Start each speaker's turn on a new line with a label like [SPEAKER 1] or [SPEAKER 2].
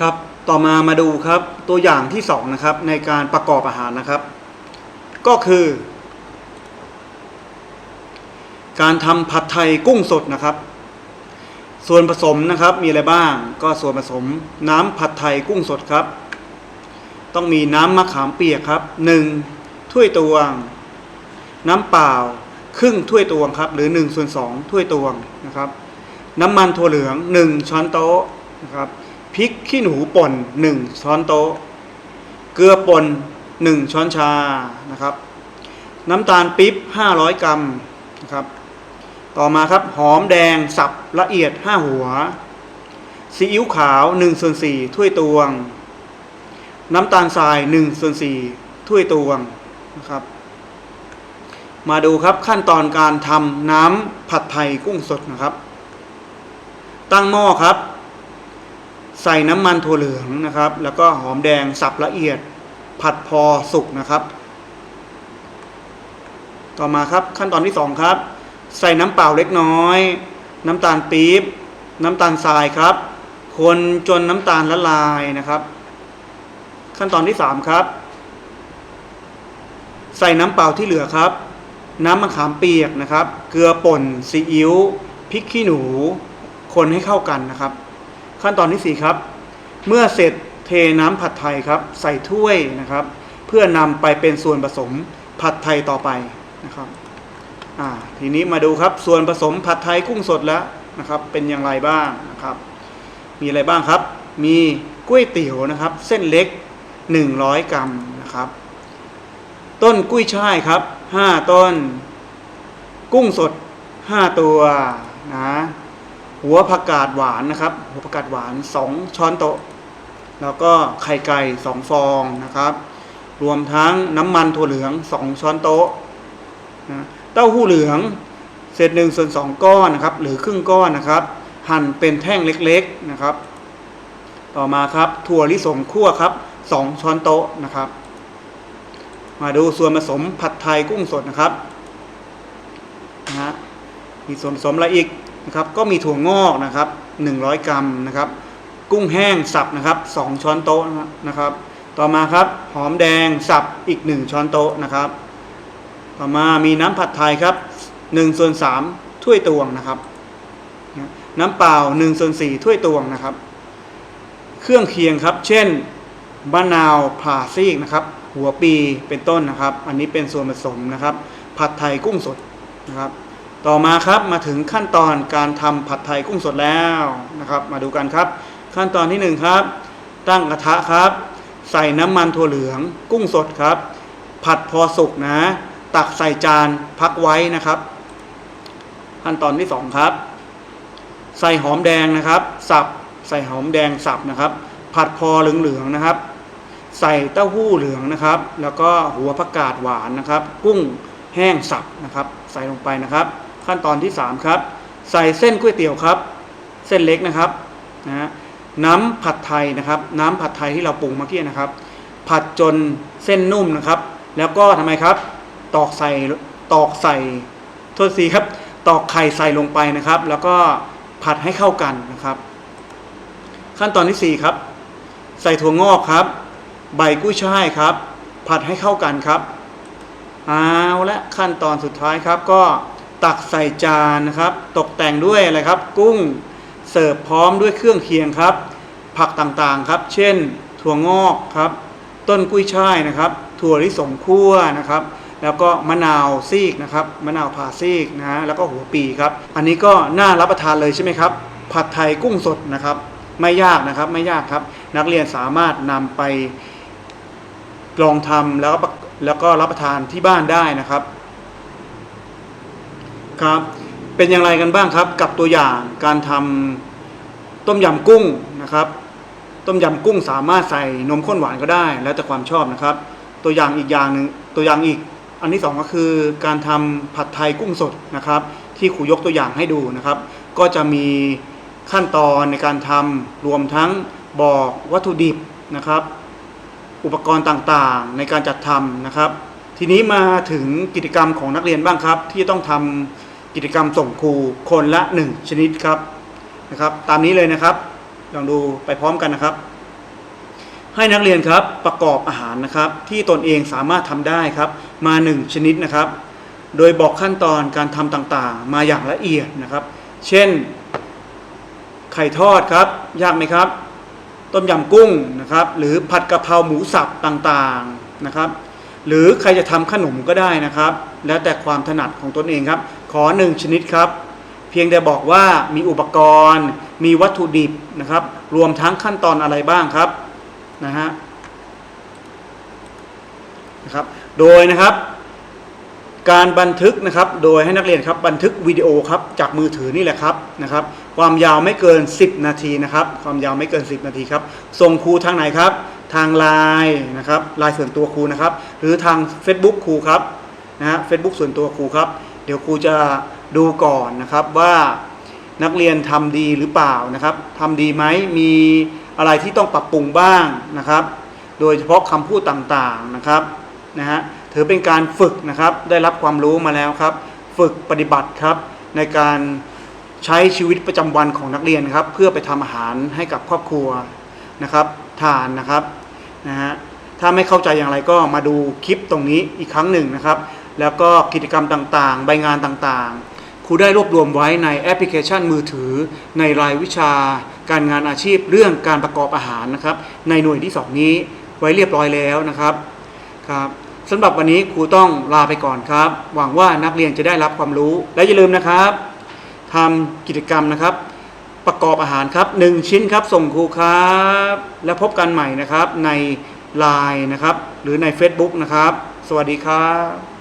[SPEAKER 1] ครับ ต่อมามาดูครับตัวอย่างที่สองนะครับในการประกอบอาหารนะครับ ก็คือ การทำผัดไทยกุ้งสดนะครับ ส่วนผสมนะครับมีอะไรบ้าง ก็ส่วนผสมน้ำผัดไทยกุ้งสดครับ ต้องมีน้ำมะขามเปียกครับ 1 ถ้วยตวง น้ำเปล่าครึ่งถ้วยตวงครับ หรือ1ส่วน2ถ้วยตวงนะครับ น้ำมันถั่วเหลือง 1 ช้อนโต๊ะนะครับ พริกขี้หนูป่น1ช้อนโต๊ะ เกลือป่น1ช้อนชานะครับ น้ำตาลปิ๊บ500กรัมนะครับ ต่อมาครับหอมแดงสับละเอียด5หัวซีอิ๊วขาว1ส่วน4ถ้วยตวง น้ำตาลทราย1ส่วน4ถ้วยตวงนะครับมาดูครับขั้นตอนการทำน้ำผัดไทยกุ้งสดนะครับ ตั้งหม้อครับ ใส่น้ำมันถั่วเหลืองนะครับ แล้วก็หอมแดงสับละเอียด ผัดพอสุกนะครับ ต่อมาครับขั้นตอนที่สองครับ ใส่น้ำเปล่าเล็กน้อย น้ำตาลปี๊บน้ำตาลทรายครับ คนจนน้ำตาลละลายนะครับ ขั้นตอนที่สามครับ ใส่น้ำเปล่าที่เหลือครับ น้ำมะขามเปียกนะครับ เกลือป่นซีอิ๊วพริกขี้หนู คนให้เข้ากันนะครับ ขั้นตอนที่สี่ครับ เมื่อเสร็จเทน้ำผัดไทยครับ ใส่ถ้วยนะครับ เพื่อนำไปเป็นส่วนผสมผัดไทยต่อไปนะครับทีนี้มาดูครับส่วนผสมผัดไทยกุ้งสดแล้วนะครับ เป็นอย่างไรบ้างนะครับ มีอะไรบ้างครับ มีก๋วยเตี๋ยวนะครับ เส้นเล็ก 100 กรัมนะครับ ต้นกุ้ยช่ายครับ 5 ต้น กุ้งสด 5 ตัวนะ หัวผักกาดหวานนะครับ หัวผักกาดหวาน 2 ช้อนโต๊ะ แล้วก็ไข่ไก่ 2 ฟองนะครับ รวมทั้งน้ำมันถั่วเหลือง 2 ช้อนโต๊ะนะเต้าหู้เหลืองเศษหนึ่งส่วนสองก้อนนะครับ หรือครึ่งก้อนนะครับ หั่นเป็นแท่งเล็กๆนะครับ ต่อมาครับถั่วลิสงคั่วครับสองช้อนโต๊ะนะครับ มาดูส่วนผสมผัดไทยกุ้งสดนะครับนะฮะมีส่วนผสมอะไรอีก นะครับก็มีถั่วงอกนะครับ 100 กรัมนะครับ กุ้งแห้งสับนะครับ 2 ช้อนโต๊ะนะครับ ต่อมาครับหอมแดงสับอีก 1 ช้อนโต๊ะนะครับ ต่อมามีน้ำผัดไทยครับ1ส่วน3ถ้วยตวงนะครับ น้ำเปล่า1ส่วน4ถ้วยตวงนะครับ เครื่องเคียงครับ เช่นมะนาวผ่าซีกนะครับ หัวปีเป็นต้นนะครับ อันนี้เป็นส่วนผสมนะครับ ผัดไทยกุ้งสดนะครับ ต่อมาครับมาถึงขั้นตอนการทำผัดไทยกุ้งสดแล้วนะครับ มาดูกันครับ ขั้นตอนที่หนึ่งครับ ตั้งกระทะครับ ใส่น้ำมันถั่วเหลือง กุ้งสดครับ ผัดพอสุกนะ ตักใส่จานพักไว้นะครับ ขั้นตอนที่สองครับ ใส่หอมแดงนะครับ สับใส่หอมแดงสับนะครับ ผัดพอเหลืองๆนะครับ ใส่เต้าหู้เหลืองนะครับ แล้วก็หัวผักกาดหวานนะครับ กุ้งแห้งสับนะครับ ใส่ลงไปนะครับ ขั้นตอนที่สามครับ ใส่เส้นก๋วยเตี๋ยวครับ เส้นเล็กนะครับนะน้ำผัดไทยนะครับ น้ำผัดไทยที่เราปรุงเมื่อกี้นะครับ ผัดจนเส้นนุ่มนะครับ แล้วก็ทำไมครับ ตอกใส่ตอกใส่โทษทีครับ ตอกไข่ใส่ลงไปนะครับ แล้วก็ผัดให้เข้ากันนะครับ ขั้นตอนที่สี่ครับ ใส่ถั่วงอกครับ ใบกุ้ยช่ายครับ ผัดให้เข้ากันครับเอาละขั้นตอนสุดท้ายครับก็ ตักใส่จานนะครับ ตกแต่งด้วยอะไรครับ กุ้งเสิร์ฟพร้อมด้วยเครื่องเคียงครับ ผักต่างๆครับ เช่น ถั่วงอกครับ ต้นกุ้ยช่ายนะครับ ถั่วลิสงคั่วนะครับ แล้วก็มะนาวซีกนะครับ มะนาวผ่าซีกนะฮะแล้วก็หัวปีครับ อันนี้ก็น่ารับประทานเลยใช่ไหมครับ ผัดไทยกุ้งสดนะครับ ไม่ยากนะครับไม่ยากครับ นักเรียนสามารถนำไปลองทำแล้วก็แล้วก็รับประทานที่บ้านได้นะครับ ครับ เป็นอย่างไรกันบ้างครับ กับตัวอย่างการทำต้มยำกุ้งนะครับ ต้มยำกุ้งสามารถใส่นมข้นหวานก็ได้ แล้วแต่ความชอบนะครับ ตัวอย่างอีกอย่างหนึ่งตัวอย่างอีก อันที่สองก็คือการทำผัดไทยกุ้งสดนะครับ ที่ครูยกตัวอย่างให้ดูนะครับ ก็จะมีขั้นตอนในการทำรวมทั้งบอกวัตถุดิบนะครับ อุปกรณ์ต่างๆในการจัดทำนะครับ ทีนี้มาถึงกิจกรรมของนักเรียนบ้างครับ ที่ต้องทำ กิจกรรมส่งครูคนละ 1 ชนิดครับนะครับ ตามนี้เลยนะครับ ลองดูไปพร้อมกันนะครับ ให้นักเรียนครับประกอบอาหารนะครับ ที่ตนเองสามารถทำได้ครับ มา 1 ชนิดนะครับ โดยบอกขั้นตอนการทำต่างๆ มาอย่างละเอียดนะครับ เช่น ไข่ทอดครับ ยากไหมครับ ต้มยำกุ้งนะครับ หรือผัดกะเพราหมูสับต่างๆนะครับ หรือใครจะทำขนมก็ได้นะครับ แล้วแต่ความถนัดของตนเองครับ ขอหนึ่งชนิดครับ เพียงแต่บอกว่ามีอุปกรณ์ มีวัตถุดิบนะครับ รวมทั้งขั้นตอนอะไรบ้างครับนะฮะนะครับ โดยนะครับ การบันทึกนะครับ โดยให้นักเรียนครับบันทึกวิดีโอครับจากมือถือนี่แหละครับนะครับ ความยาวไม่เกิน 10 นาทีนะครับ ความยาวไม่เกิน 10 นาทีครับส่งครูทางไหนครับ ทางไลน์นะครับไลน์ส่วนตัวครูนะครับ หรือทาง Facebook ครูครับนะฮะเฟซบุ๊กส่วนตัวครูครับ เดี๋ยวครูจะดูก่อนนะครับว่านักเรียนทำดีหรือเปล่านะครับทำดีไหมมีอะไรที่ต้องปรับปรุงบ้างนะครับ โดยเฉพาะคำพูดต่างๆนะครับนะฮะถือเป็นการฝึกนะครับได้รับความรู้มาแล้วครับ ฝึกปฏิบัติครับในการใช้ชีวิตประจำวันของนักเรียนครับ เพื่อไปทำอาหารให้กับครอบครัวนะครับ ทานนะครับนะฮะถ้าไม่เข้าใจอย่างไรก็มาดูคลิปตรงนี้อีกครั้งหนึ่งนะครับ แล้วก็กิจกรรมต่างๆ ใบงานต่างๆ ครูได้รวบรวมไว้ในแอปพลิเคชันมือถือ ในรายวิชา การงานอาชีพเรื่องการประกอบอาหารนะครับ ในหน่วยที่ 2 นี้ไว้เรียบร้อยแล้วนะครับครับสำหรับวันนี้ครูต้องลาไปก่อนครับ หวังว่านักเรียนจะได้รับความรู้ และอย่าลืมนะครับทำกิจกรรมนะครับ ประกอบอาหารครับ 1 ชิ้นครับ ส่งครูครับ แล้วพบกันใหม่นะครับใน Line นะครับ หรือใน Facebook นะครับ สวัสดีครับ